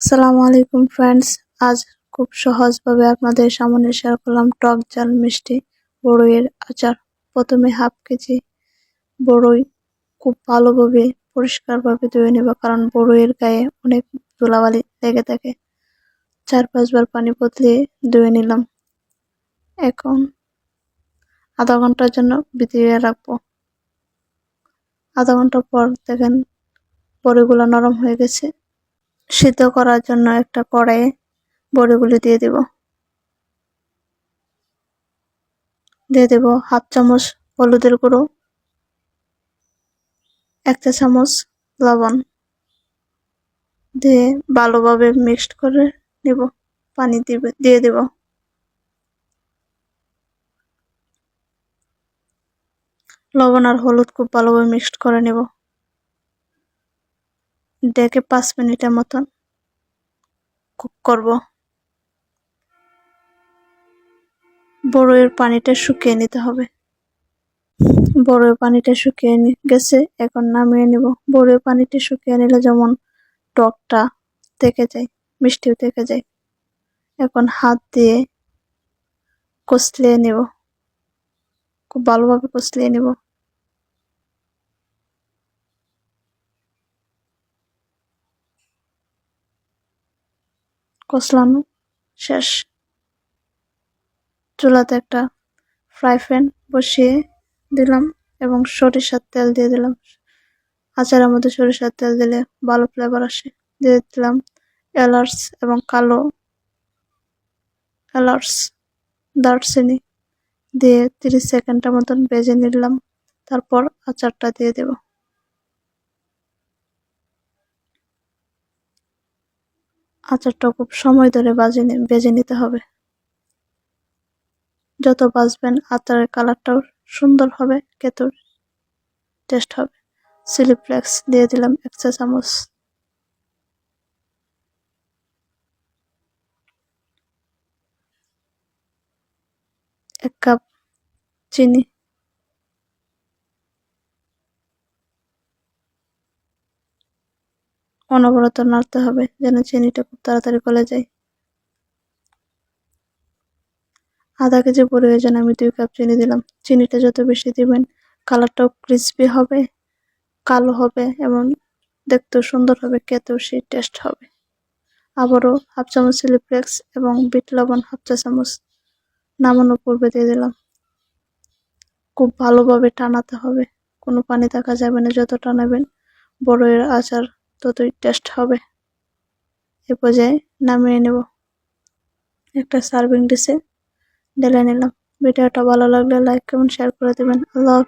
আসসালামু আলাইকুম ফ্রেন্ডস আজ খুব সহজভাবে আপনাদের সামনে শেয়ার করলাম টক জাল মিষ্টি বড়ইয়ের আচার। প্রথমে হাফ কেজি বড়ই খুব ভালোভাবে, পরিষ্কারভাবে ধুয়ে নেব কারণ বড়ইয়ের গায়ে অনেক ধুলাবালি লেগে থাকে। চার পাঁচবার পানি বদলিয়ে ধুয়ে নিলাম। এখন আধা ঘণ্টার জন্য ভিজিয়ে রাখব। আধা ঘণ্টা পর দেখেন বড়িগুলো নরম হয়ে গেছে। সিদ্ধ করার জন্য একটা কড়াইয়ে বড়িগুলি দিয়ে দেব। দিয়ে দেব হাফ চামচ হলুদের গুঁড়ো, একটা চামচ লবণ। দিয়ে ভালোভাবে মিক্সড করে নেব, পানি দিবে, দিয়ে দেব। লবণ আর হলুদ খুব ভালোভাবে মিক্সড করে নেব। ডেকে পাঁচ মিনিটের মতন কুক করব। বড়ের পানিটা শুকিয়ে নিতে হবে। বড়ের পানিটা শুকিয়ে গেছে, এখন নামিয়ে নিব। বড়ের পানিটা শুকিয়ে নিলে যেমন টকটা থেকে যায়, মিষ্টিও থেকে যায়। এখন হাত দিয়ে কষলিয়ে নেব। খুব ভালোভাবে কষলিয়ে নেব। কষলানো শেষ। চুলাতে একটা ফ্রাই প্যান বসিয়ে দিলাম এবং সরিষার তেল দিয়ে দিলাম। আচারের মধ্যে সরিষার তেল দিলে ভালো ফ্লেভার আসে। দিয়ে দিলাম এলার্স এবং কালো এলার্স দারচিনি দিয়ে তিরিশ সেকেন্ডের মতন বেজে নিলাম। তারপর আচারটা দিয়ে দেবো। আচারটা খুব সময় ধরে বাজে বেজে নিতে হবে। যত বাজবেন, আচারের কালারটাও সুন্দর হবে কেতুর টেস্ট হবে। চিলি ফ্লেক্স দিয়ে দিলাম এক চা চামচ। এক কাপ চিনি। অনবরত নাড়তে হবে, যেন চিনিটা খুব তাড়াতাড়ি গলে যায়। আধা কেজি প্রয়োজন আমি দুই কাপ চিনি দিলাম। চিনিটা যত বেশি দিবেন, কালারটাও ক্রিসপি হবে, কালো হবে এবং দেখতেও সুন্দর হবে, খেতেও সেই টেস্ট হবে। আবারও হাফ চামচ চিলি ফ্লেক্স এবং বিট লবণ হাফ চা চামচ নামানো পূর্বে দিয়ে দিলাম। খুব ভালোভাবে টানাতে হবে, কোনো পানি থাকা যাবে না, যত টানাবেন বড়ের আচার ততই টেস্ট হবে। এ পর্যায়ে নামিয়ে নেব। একটা সার্ভিং ডিশে ঢেলে নিলাম। ভিডিওটা ভালো লাগলে লাইক কমেন্ট শেয়ার করে দেবেন। আল্লাহ